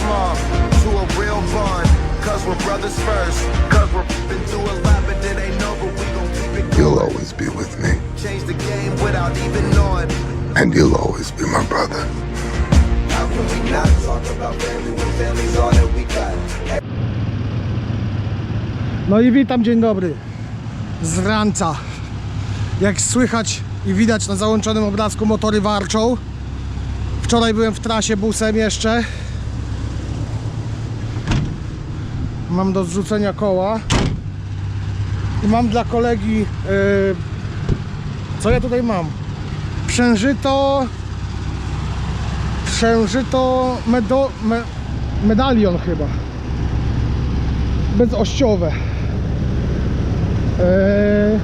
small to a real bond. Cause we're brothers first. Cause we're been through a lot, but it ain't over. We gon' keep it You'll always be with me, Change the game without even knowing. and you'll always be my brother. How can we not talk about family when family's all that we got? No i witam, dzień dobry z ranca. Jak słychać i widać na załączonym obrazku motory warczą. Wczoraj byłem w trasie busem jeszcze. Mam do zrzucenia koła. I mam dla kolegi... Yy, co ja tutaj mam? Przężyto... Przężyto medo, me, medalion chyba. Bezościowe. Eee,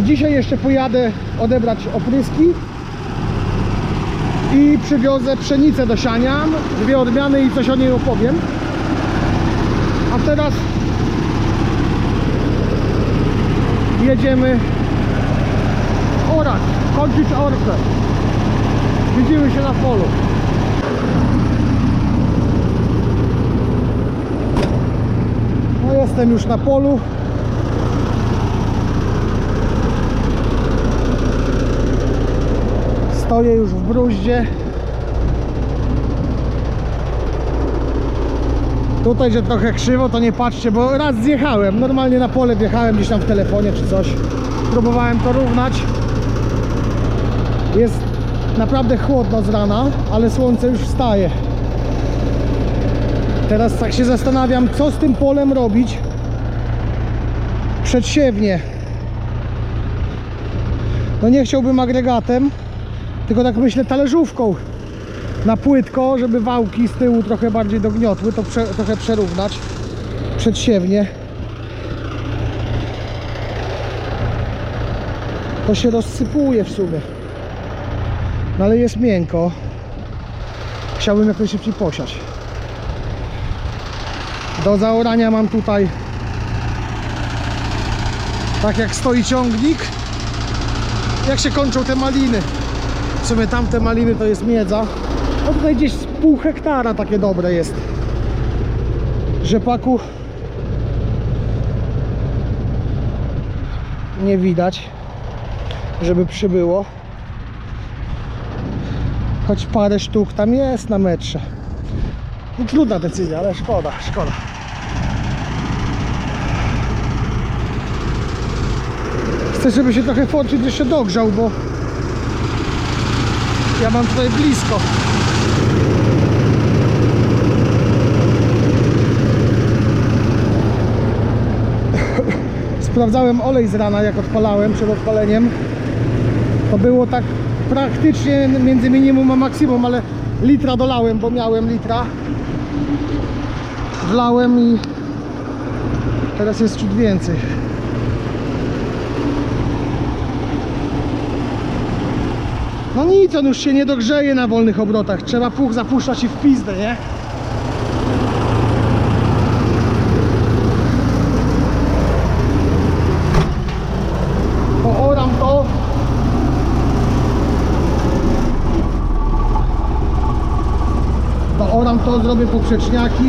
I dzisiaj jeszcze pojadę odebrać opryski i przywiozę pszenicę do siania, dwie odmiany i coś o niej opowiem. A teraz jedziemy orać, kończyć orkę. Widzimy się na polu. No jestem już na polu. Stoję już w bruździe. Tutaj, że trochę krzywo, to nie patrzcie, bo raz zjechałem. Normalnie na pole wjechałem gdzieś tam w telefonie czy coś. Próbowałem to równać. Jest naprawdę chłodno z rana, ale słońce już wstaje. Teraz tak się zastanawiam, co z tym polem robić przedsiewnie. No nie chciałbym agregatem, tylko tak myślę talerzówką na płytko, żeby wałki z tyłu trochę bardziej dogniotły, to prze, trochę przerównać przedsiewnie. To się rozsypuje w sumie. No ale jest miękko. Chciałbym jak najszybciej posiać. Do zaorania mam tutaj tak jak stoi ciągnik jak się kończą te maliny w sumie tamte maliny to jest miedza no tutaj gdzieś z pół hektara takie dobre jest. Rzepaku nie widać żeby przybyło. Choć parę sztuk tam jest na metrze. No, trudna decyzja, ale szkoda, szkoda. Chcę, żeby się trochę forczyk jeszcze dogrzał, bo ja mam tutaj blisko. Sprawdzałem olej z rana, jak odpalałem przed odpaleniem. To było tak praktycznie między minimum a maksimum, ale litra dolałem, bo miałem litra. Wlałem i teraz jest ciut więcej. No nic, on już się nie dogrzeje na wolnych obrotach. Trzeba puch zapuszczać i w pizdę, nie? To, zrobię poprzeczniaki.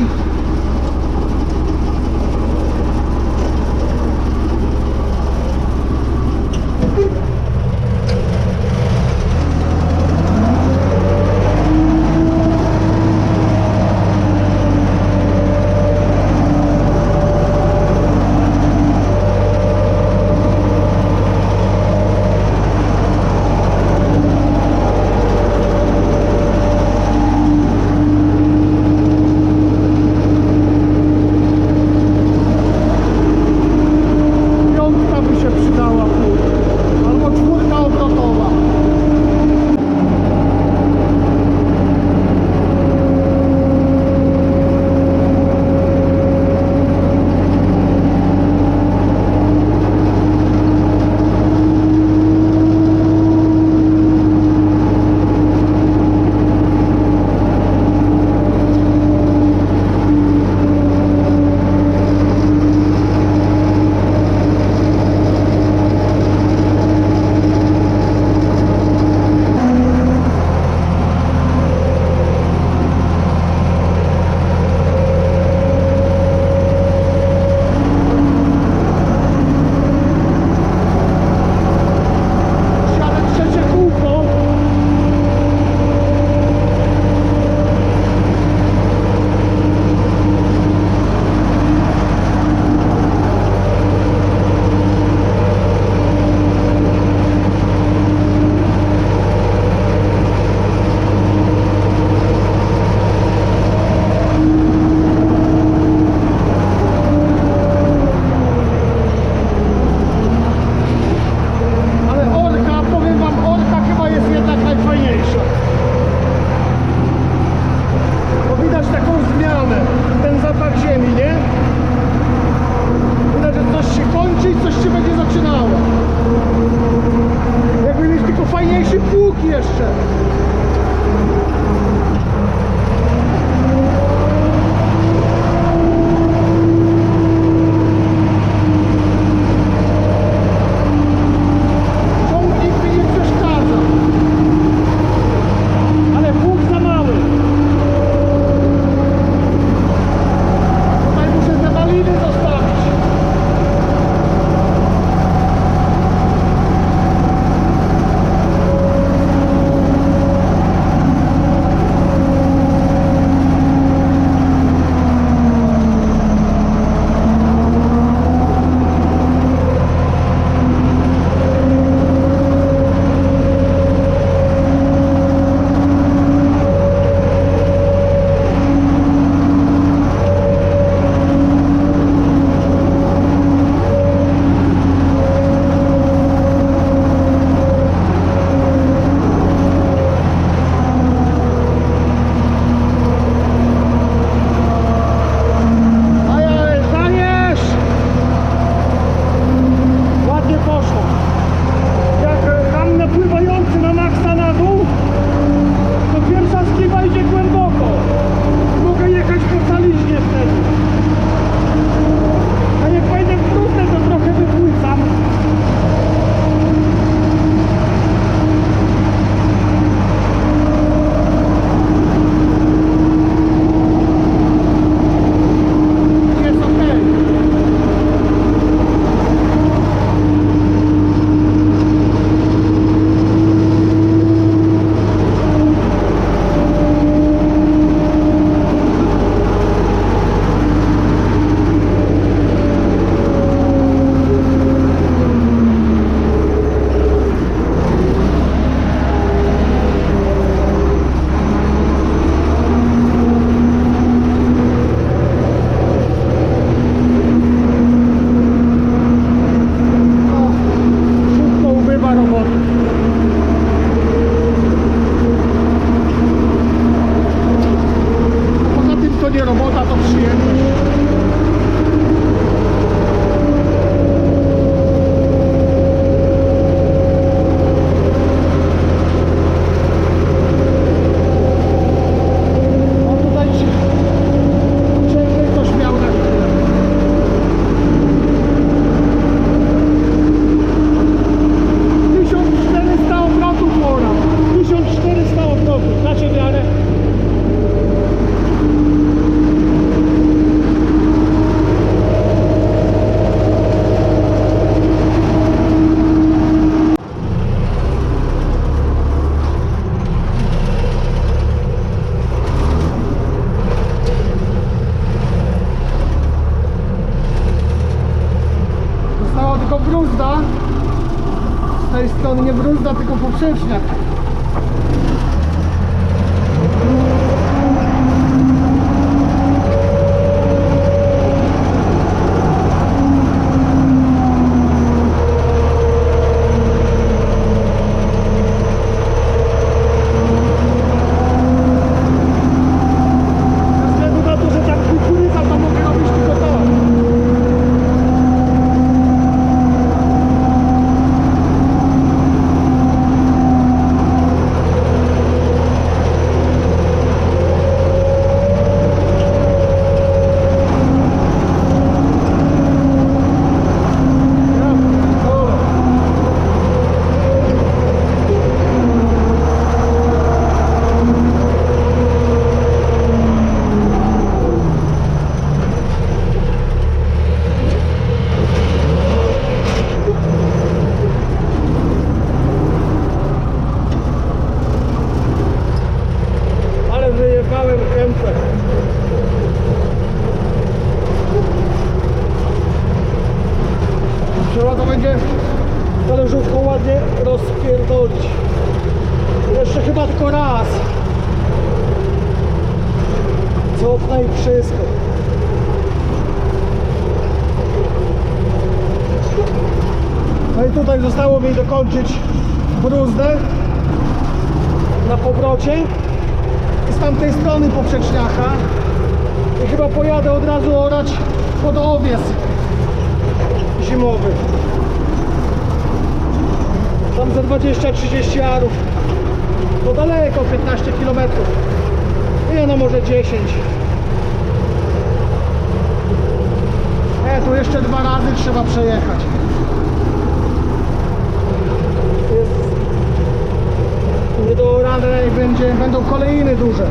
Nie bruzda, tylko poprzeczniak. Ze względu na to, że tak kukurydza, to mogę robić tylko to. Ja pierdolę. Ale wyjechałem kępę. Trzeba to będzie talerzówką ładnie rozpierdolić. Jeszcze chyba tylko raz. Cofnę i wszystko. No i tutaj zostało mi dokończyć bruzdę na powrocie. Z tamtej strony poprzeczniaka. I chyba pojadę od razu orać pod owies zimowy. Tam za 20-30 arów. To daleko 15 km nie no może 10 e tu jeszcze dwa razy trzeba przejechać jest niedoorane będzie, będą kolejny duże.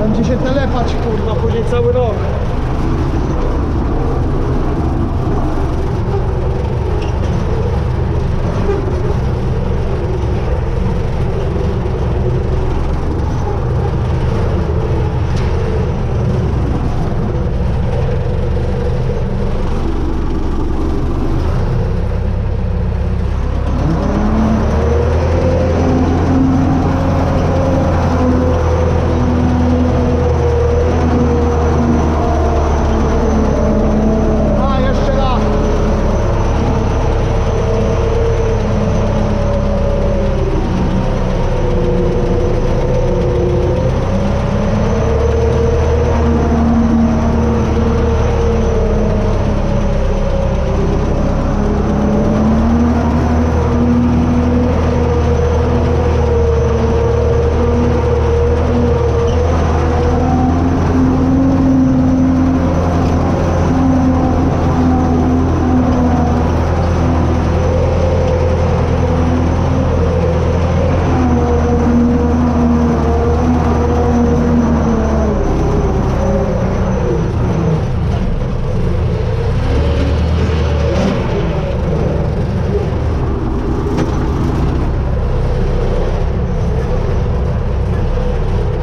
Będzie się telepać kurwa później cały rok. A, jeszcze raz.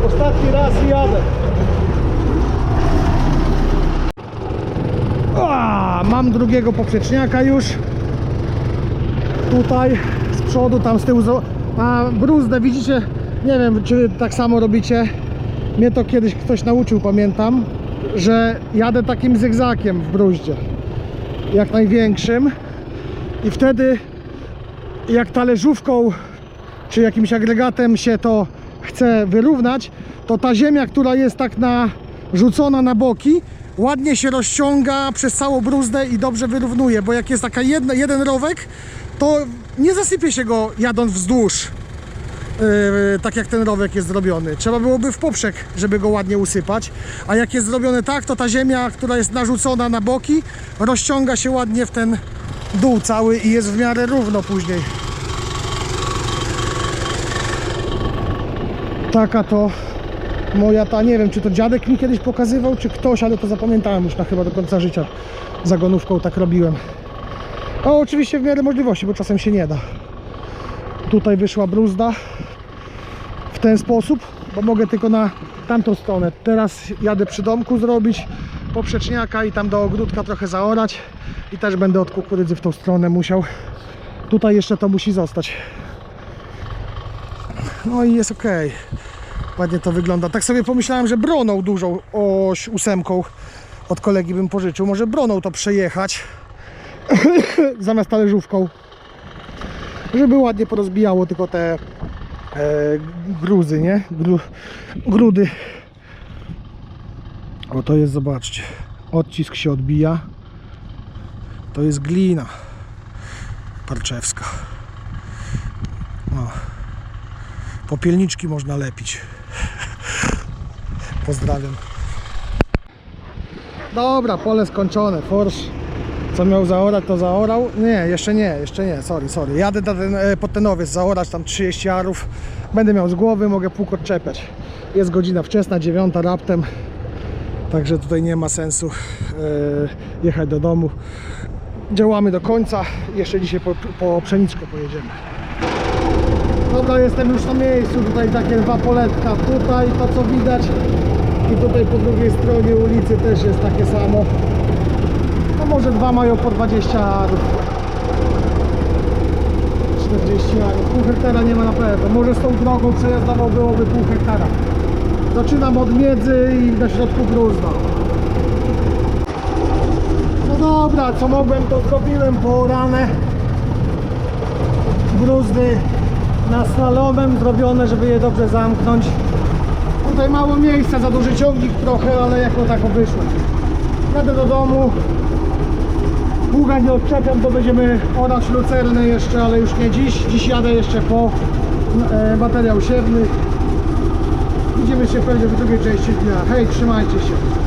Ostatni raz i jadę. A, mam drugiego poprzeczniaka już. Tutaj z przodu, tam z tyłu. A bruzdę widzicie? Nie wiem, czy tak samo robicie. Mnie to kiedyś ktoś nauczył, pamiętam, że jadę takim zygzakiem w bruździe. Jak największym. I wtedy, jak talerzówką czy jakimś agregatem się to chce wyrównać, to ta ziemia, która jest tak na rzucona na boki, ładnie się rozciąga przez całą bruzdę i dobrze wyrównuje, bo jak jest taka jedna, jeden rowek, to nie zasypie się go jadąc wzdłuż, yy, tak jak ten rowek jest zrobiony. Trzeba byłoby w poprzek, żeby go ładnie usypać, a jak jest zrobione tak, to ta ziemia, która jest narzucona na boki, rozciąga się ładnie w ten dół cały i jest w miarę równo później. Taka to moja ta, nie wiem czy to dziadek mi kiedyś pokazywał, czy ktoś, ale to zapamiętałem już na chyba do końca życia. Zagonówką tak robiłem. A oczywiście w miarę możliwości, bo czasem się nie da. Tutaj wyszła bruzda w ten sposób, bo mogę tylko na tamtą stronę. Teraz jadę przy domku zrobić poprzeczniaka i tam do ogródka trochę zaorać i też będę od kukurydzy w tą stronę musiał. Tutaj jeszcze to musi zostać. No i jest ok. Ładnie to wygląda. Tak sobie pomyślałem, że broną dużą oś ósemką od kolegi bym pożyczył. Może broną to przejechać zamiast talerzówką. Żeby ładnie porozbijało tylko te e, gruzy, nie? Gru, grudy. O to jest, zobaczcie. Odcisk się odbija. To jest glina parczewska. O. Popielniczki można lepić. Pozdrawiam. Dobra, pole skończone. Forsz, co miał zaorać, to zaorał. Nie, jeszcze nie, jeszcze nie, sorry, sorry. Jadę ten, e, pod ten owiec zaorać tam 30 arów. Będę miał z głowy, mogę pół odczepiać. Jest godzina wczesna, dziewiąta raptem. Także tutaj nie ma sensu e, jechać do domu. Działamy do końca. Jeszcze dzisiaj po, po pszeniczkę pojedziemy. Dobra, jestem już na miejscu. Tutaj takie dwa poletka. Tutaj to co widać. I tutaj po drugiej stronie ulicy też jest takie samo. No może dwa mają po 20 arów. 40 arów. Pół hektara nie ma na pewno. Może z tą drogą przejazdową byłoby pół hektara. Zaczynam od miedzy i na środku gruzna. No dobra, co mogłem to zrobiłem po ranę. Bruzdy na slalomem zrobione, żeby je dobrze zamknąć. Tutaj mało miejsca, za duży ciągnik trochę, ale jako tako wyszło. Jadę do domu. Pługa nie odczepiam, bo będziemy orać lucernę jeszcze, ale już nie dziś. Dziś jadę jeszcze po e, materiał siewny. Widzimy się pewnie w drugiej części dnia. Hej, trzymajcie się.